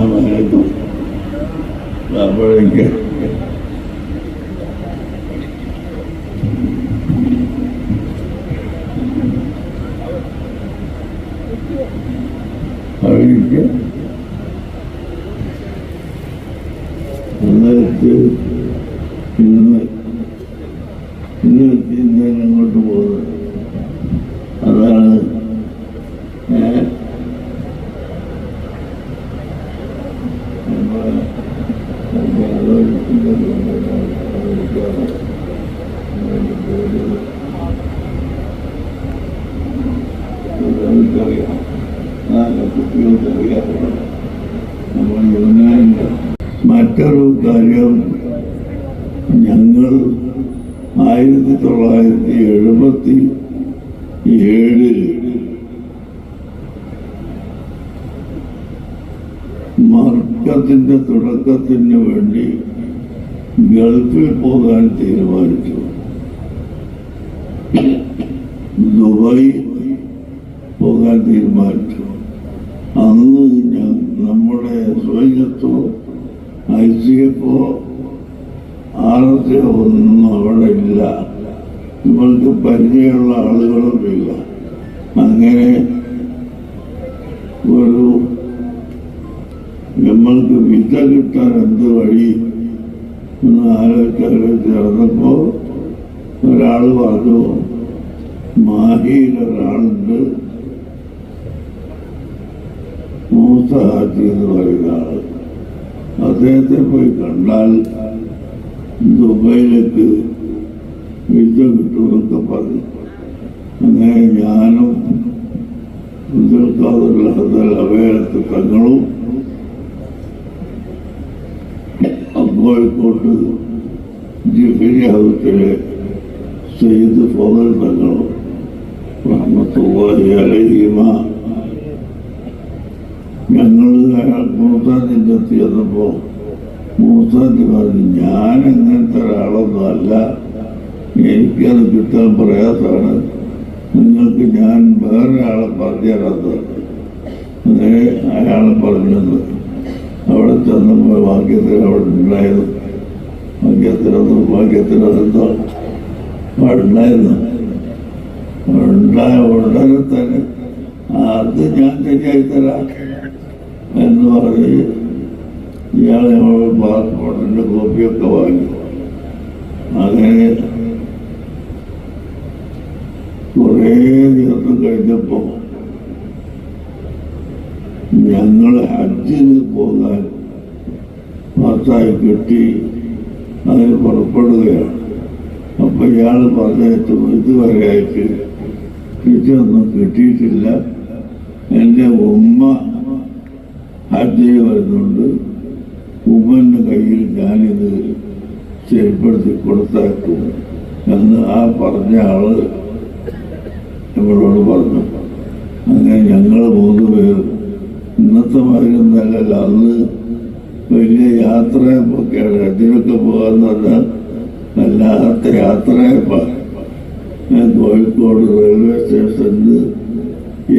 Not very. Not very good. How are you? മറ്റൊരു കാര്യം ഞങ്ങൾ ആയിരത്തി തൊള്ളായിരത്തി എഴുപത്തി ഏഴിൽ മാർക്കത്തിന്റെ തുടക്കത്തിന് വേണ്ടി ഗൾഫിൽ പോകാൻ തീരുമാനിച്ചു. ദുബായ് പോകാൻ തീരുമാനിച്ചു. അന്ന് ഞാൻ നമ്മുടെ സ്വയത്തോ എസ് എ ഒന്നും അവിടെ ഇല്ല ഇവൾക്ക് പരിചയമുള്ള ആളുകളും ഇല്ല അങ്ങനെ ഒരു നമ്മൾക്ക് വിദ്യ കിട്ടാൻ എന്ത് വഴി എന്ന് ആലോചിച്ചാലും ചേർന്നപ്പോ ഒരാൾ പറഞ്ഞു മാഹിയിൽ ഒരാളുണ്ട് ഹാജി എന്ന് പറയുന്ന ആൾ. അദ്ദേഹത്തെ പോയി കണ്ടാൽ ദുബൈയിലേക്ക് വിദ്യ കിട്ടുമെന്നൊക്കെ പറഞ്ഞു. അങ്ങനെ ഞാനും അവേലത്ത് തങ്ങളും കോഴിക്കോട്ട് ജിഫിരി ഹൗസിലെ സെയ്ദ് ഫോദൽ തങ്ങളും റഹ്മത്തുള്ളാഹി അലൈഹിമ. മൂസാദിന്റെ എത്തിയപ്പോ മൂസാദി പറഞ്ഞു ഞാൻ അങ്ങനത്തെ ഒരാളൊന്നും അല്ല. എനിക്കത് കിട്ടാൻ പ്രയാസമാണ്. നിങ്ങൾക്ക് ഞാൻ വേറൊരാളെ പറഞ്ഞത് അയാളെ പറഞ്ഞത് അവിടെ ചെന്നപ്പോൾ ഭാഗ്യത്തിന് അവിടെ ഉണ്ടായത്. ഭാഗ്യത്തിനൊന്നും ഭാഗ്യത്തിനെന്തോ അവിടെ ഉണ്ടായിരുന്നു. ഉണ്ടായ ഉടനെ തന്നെ അത് ഞാൻ ശരിയായി തരാം. എന്ന് പറഞ്ഞ് ഇയാൾ ഞങ്ങൾ പാസ്പോർട്ടിന്റെ കോപ്പിയൊക്കെ വാങ്ങി. അങ്ങനെ കുറേ ദിവസം കഴിഞ്ഞപ്പോ ഞങ്ങൾ ഹജ്ജിന് പോകാൻ പാസ്സായി കിട്ടി. അതിന് പുറപ്പെടുകയാണ്. അപ്പൊ ഇയാൾ പറഞ്ഞു ഇതുവരെ ആയിട്ട് ഇതൊന്നും കിട്ടിയിട്ടില്ല. എന്റെ ഉമ്മ ഹജ്ജിന് വരുന്നുണ്ട് ഉമ്മന്റെ കയ്യിൽ ഞാനിത് ശരിപ്പെടുത്തി കൊടുത്തേക്കും എന്ന് ആ പറഞ്ഞ ആൾ നമ്മളോട് പറഞ്ഞു. അങ്ങനെ ഞങ്ങൾ മൂന്ന് പേർ ഇന്നത്തെ മാതിരി ഒന്നല്ലല്ലോ അന്ന് വലിയ യാത്രയൊക്കെയാണ്. അതിനൊക്കെ പോകാന്ന് പറഞ്ഞാൽ വല്ലാത്ത യാത്രയപ്പാണ്. ഞാൻ കോഴിക്കോട് റെയിൽവേ സ്റ്റേഷനിൽ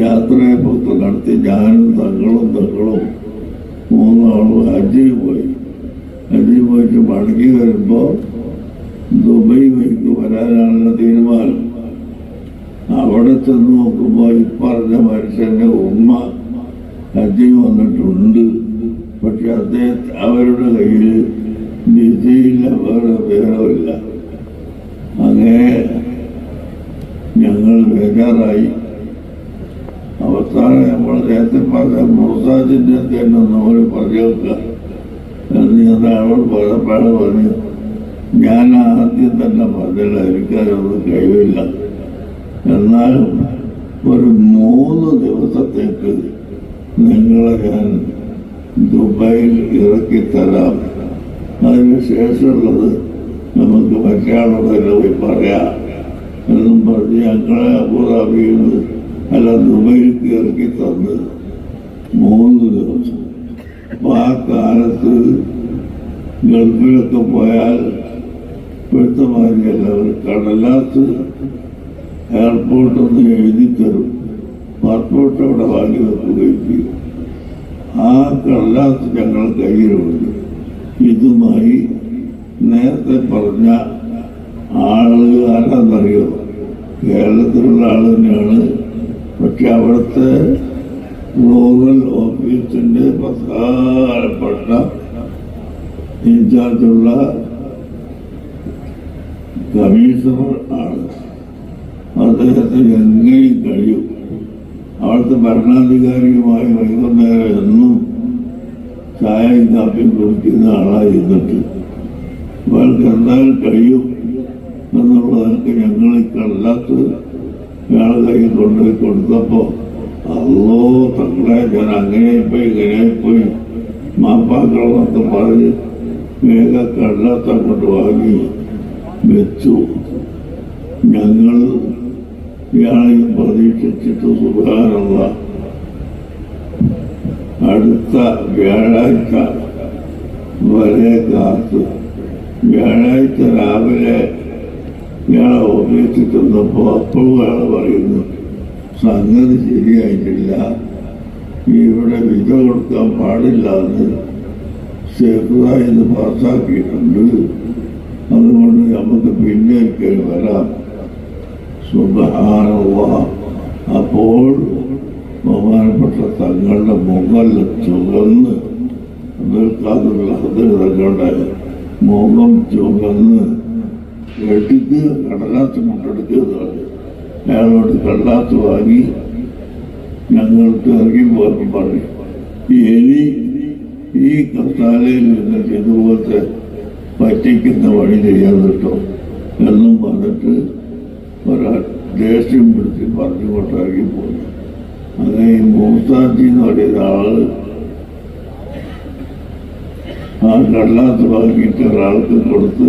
യാത്രയപ്പൊക്കെ നടത്തി ഞാനും തങ്ങളും തങ്ങളും മൂന്നാളും ഹജ്ജിൽ പോയി ഹജ്ജിൽ പോയിട്ട് മടങ്ങി വരുമ്പോൾ ദുബൈ വഴിക്ക് വരാനാണുള്ള തീരുമാനം. അവിടെ ചെന്ന് നോക്കുമ്പോൾ ഈ പറഞ്ഞ മനുഷ്യന്റെ ഉമ്മ ഹജ്ജിന് വന്നിട്ടുണ്ട്. പക്ഷെ അദ്ദേഹം അവരുടെ കയ്യിൽ നിധിയില്ല വേറെ വിവരമില്ല അങ്ങനെ ഞങ്ങൾ ബേജാറായി. പറഞ്ഞ മുസാജിന്റെ തന്നെ നമ്മൾ പറഞ്ഞു വെക്കുക എന്ന് ഞാൻ അവൾ പറഞ്ഞപ്പോഴാണ് പറഞ്ഞു ഞാൻ ആദ്യം തന്നെ പറഞ്ഞില്ല എനിക്കതൊന്നും കഴിവില്ല. എന്നാലും ഒരു മൂന്ന് ദിവസത്തേക്ക് നിങ്ങളെ ഞാൻ ദുബായിൽ ഇറക്കി തരാം. അതിനുശേഷമുള്ളത് നമുക്ക് മറ്റയാളോടെല്ലാം പോയി പറയാം. എന്നും പറഞ്ഞ് ഞങ്ങളെ അബുദാബിയിൽ അല്ല ദുബായിൽ ഇറക്കി തന്ന്. മൂന്ന് ദിവസം. അപ്പൊ ആ കാലത്ത് ഗൾഫിലൊക്കെ പോയാൽ ഇപ്പോഴത്തെ മാതിരിയല്ല ഒരു കടലാസ് എയർപോർട്ടൊന്ന് എഴുതി തരും പാസ്പോർട്ട് അവിടെ വാങ്ങി വെക്കുകയും ചെയ്യും ആ കടലാസ് ഞങ്ങൾ കയ്യിലുണ്ട് ഇതുമായി നേരത്തെ പറഞ്ഞ ആളുകൾ ആരാന്നറിയോ കേരളത്തിലുള്ള ആൾ തന്നെയാണ്. പക്ഷെ അവിടുത്തെ റൂറൽ ഓഫീസിന്റെ പ്രധാനപ്പെട്ട ഇൻചാർജുള്ള കമ്മീഷണർ ആണ്. അദ്ദേഹത്തിന് എങ്ങനെയും കഴിയും. അവിടുത്തെ ഭരണാധികാരിയുമായി വൈകുന്നേരം എന്നും ചായയും കാപ്പിയും കുടിക്കുന്ന ആളായിരുന്നിട്ട് അവർക്ക് എന്തായാലും കഴിയും എന്നുള്ളതൊക്കെ ഞങ്ങൾ കടലാസ് ഇയാളെ കയ്യിൽ കൊണ്ടുപോയി കൊടുത്തപ്പോൾ അല്ലോ തങ്ങളെ ഞാൻ അങ്ങനെ പോയി ഇങ്ങനെ പോയി. മാപ്പാക്കളൊക്കെ പറഞ്ഞ് മേഘ കടലാസ് അങ്ങോട്ട് വാങ്ങി വെച്ചു. ഞങ്ങൾ ഇയാളെയും പ്രതീക്ഷിച്ചിട്ട് സുഖാനുള്ള അടുത്ത വ്യാഴാഴ്ച വരെ കാത്തു. വ്യാഴാഴ്ച രാവിലെ ഇയാളെ ഓഫീസിൽ ചെന്നപ്പോൾ അപ്പോഴും അയാൾ പറയുന്നു സംഗതി ശരിയായിട്ടില്ല. ഇവിടെ വിസ കൊടുക്കാൻ പാടില്ല എന്ന് സേഫായി ഇത് പാസ്സാക്കിയിട്ടുണ്ട്. അതുകൊണ്ട് നമുക്ക് പിന്നേക്ക് വരാം. സുബഹാനുള്ള അപ്പോൾ ബഹുമാനപ്പെട്ട തങ്ങളുടെ മുഖം ചുവന്ന് നിൽക്കാതുള്ള തങ്ങളുടെ മുഖം ചുവന്ന് എടുക്കുക കടലാസ് കൊണ്ടെടുക്കുക എന്ന് പറഞ്ഞു. അയാളോട് കടലാസ് വാങ്ങി ഞങ്ങൾക്ക് ഇറങ്ങി പോകാൻ പറഞ്ഞു. ഇനി ഈ കർത്താലയിൽ നിന്നിട്ട് ഇതുപോലത്തെ പറ്റിക്കുന്ന വഴി ചെയ്യാൻ കിട്ടും. എന്നും പറഞ്ഞിട്ട് ഒരാൾ ദേഷ്യം പിടിച്ച് പറഞ്ഞു കൊണ്ടിറങ്ങി പോയി. അങ്ങനെ ഈ മൂസാജി എന്ന് പറയുന്ന ആൾ ആ കടലാസ് വാങ്ങിയിട്ട് ഒരാൾക്ക് കൊടുത്ത്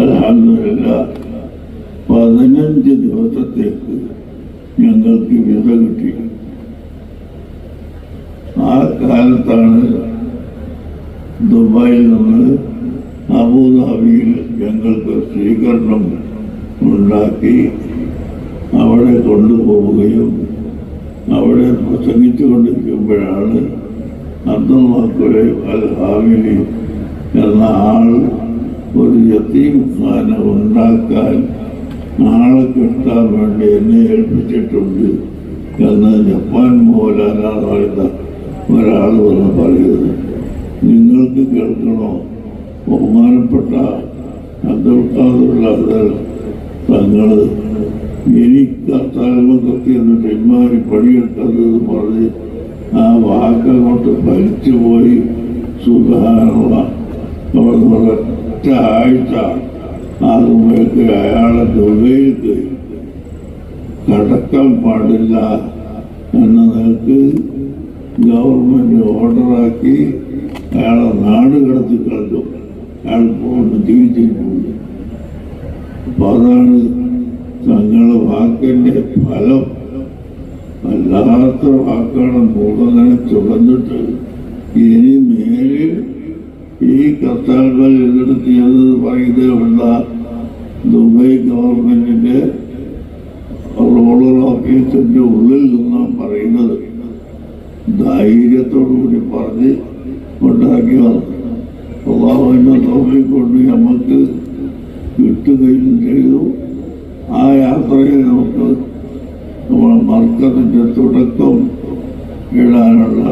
അലഹമില്ല പതിനഞ്ച് ദിവസത്തേക്ക് ഞങ്ങൾക്ക് വിസ കിട്ടി. ആ കാലത്താണ് ദുബായിൽ നിന്ന് അബുദാബിയിൽ ഞങ്ങൾക്ക് സ്വീകരണം ഉണ്ടാക്കി അവിടെ കൊണ്ടുപോവുകയും അവിടെ പ്രസംഗിച്ചു കൊണ്ടിരിക്കുമ്പോഴാണ് അബ്ദുൽ അൽ ഹാമിലി എന്ന ആൾ ഒരു യത്തീം ഖാന ഉണ്ടാക്കാൻ ആളെ കിട്ടാൻ വേണ്ടി എന്നെ ഏൽപ്പിച്ചിട്ടുണ്ട് എന്ന് ജപ്പാൻ പറയുന്ന ഒരാൾ വന്ന് പറയുന്നത് നിങ്ങൾക്ക് കേൾക്കണോ? ബഹുമാനപ്പെട്ട അബ്ദുൽ അസൽ തങ്ങൾ എനിക്ക് തലമുഖത്ത് എന്നിട്ട് ഇമാരി പണിയെടുത്തത് പറഞ്ഞ് ആ വാക്കങ്ങോട്ട് ഭരിച്ചു പോയി സുഖാനുള്ള അവിടെ ഒരൊറ്റ ആഴ്ച ആകുമ്പോഴേക്ക് അയാളെ ദുബൈക്ക് കടക്കാൻ പാടില്ല എന്ന നിലയ്ക്ക് ഗവൺമെന്റ് ഓർഡറാക്കി അയാളെ നാട് കടത്തി കളഞ്ഞു. അയാൾ പോകുന്നു ജീവിച്ചിട്ടുണ്ട് അപ്പൊ അതാണ് തങ്ങളുടെ വാക്കിന്റെ ഫലം. വല്ലാത്ത വാക്കാണ് മൂടങ്ങനെ ചുമന്നിട്ട് ഇനി മേലിൽ ഈ കർത്താക്കൾ എതിർത്തിയത് പറയുന്നതുള്ള ദുബൈ ഗവൺമെന്റിന്റെ റോളർ ഓഫീസിന്റെ ഉള്ളിൽ നിന്നാണ് പറയുന്നത്. ധൈര്യത്തോടുകൂടി പറഞ്ഞ് ഉണ്ടാക്കിയതാണ് അള്ളാഹുവിനെ തോന്നിക്കൊണ്ട് നമുക്ക് കിട്ടുകയും ചെയ്തു. ആ യാത്രയിൽ നമുക്ക് നമ്മുടെ മർക്കത്തിന്റെ തുടക്കം ഇടാനുള്ള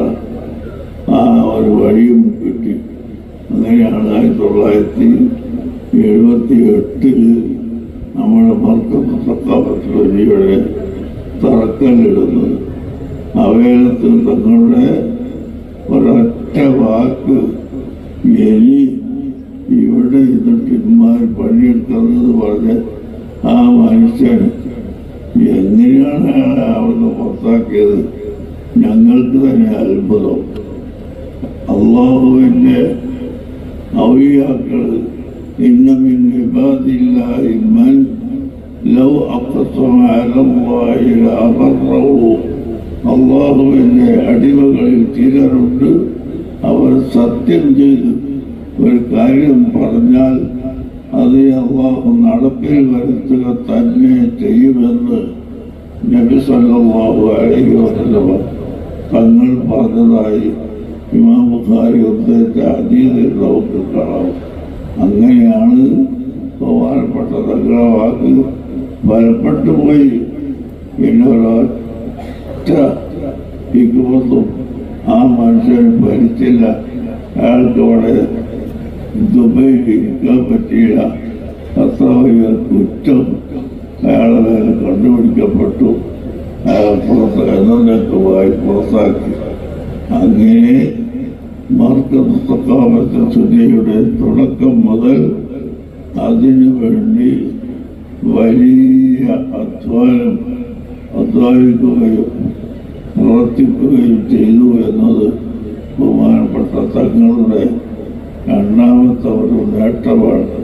ആ ഒരു വഴിയും കിട്ടി. അങ്ങനെയാണ് ആയിരത്തി തൊള്ളായിരത്തി എഴുപത്തി എട്ടിൽ നമ്മുടെ മർക്കത്ത് സക്കാപത്തിയുടെ തറക്കല്ലിടുന്നത് അവയത്തിൽ തങ്ങളുടെ ഒരൊറ്റ വാക്ക് എലി ഇവിടെ ഇരുന്നിട്ട് ഇമാർ പണിയെടുക്കുന്നത് പറഞ്ഞ് ആ മനുഷ്യൻ എങ്ങനെയാണ് അവിടുന്ന് പുറത്താക്കിയത്? ഞങ്ങൾക്ക് തന്നെ അത്ഭുതം. അള്ളാഹുവിന്റെ ഔലിയാക്കൾ ഇന്നമിൻ من മൻ ലൗ على الله ലഅബറഹു അള്ളാഹുവിന്റെ അടിമകളിൽ ചിലരുണ്ട്. അവർ സത്യം ചെയ്ത് ഒരു കാര്യം പറഞ്ഞാൽ അത് അള്ളാഹു നടപ്പിൽ വരുത്തുക തന്നെ ചെയ്യുമെന്ന് നബി സല്ലല്ലാഹു അലൈഹി വസല്ലം തങ്ങൾ പറഞ്ഞതായി ഇമാം ബുഖാരി ഉദ്ധരിച്ച അതീതിൽ കാണാം. അങ്ങനെയാണ് ബഹുമാനപ്പെട്ട തങ്ങളുടെ വാക്ക് ബലപ്പെട്ടു പോയി. പിന്നെ ഒരൊറ്റ ഹിക്കുമത്തും ആ മനുഷ്യന് ഭരിച്ചില്ല. അയാൾക്ക് അവിടെ ദുബൈയിൽ ഇരിക്കാൻ പറ്റിയില്ല. അത്ര കുറ്റം അയാളെ മേലെ കണ്ടുപിടിക്കപ്പെട്ടു. അയാൾ പുറത്ത് എന്നേക്കുമായി പുറത്താക്കി. അങ്ങനെ മാർക്കത്തക്കാമത്തെ സുനിയുടെ തുടക്കം മുതൽ അതിനു വേണ്ടി വലിയ അധ്വാനം അധ്വാനിക്കുകയും പ്രവർത്തിക്കുകയും ചെയ്തു എന്നത് ബഹുമാനപ്പെട്ട തങ്ങളുടെ രണ്ടാമത്തെ ഒരു നേട്ടമാണ്.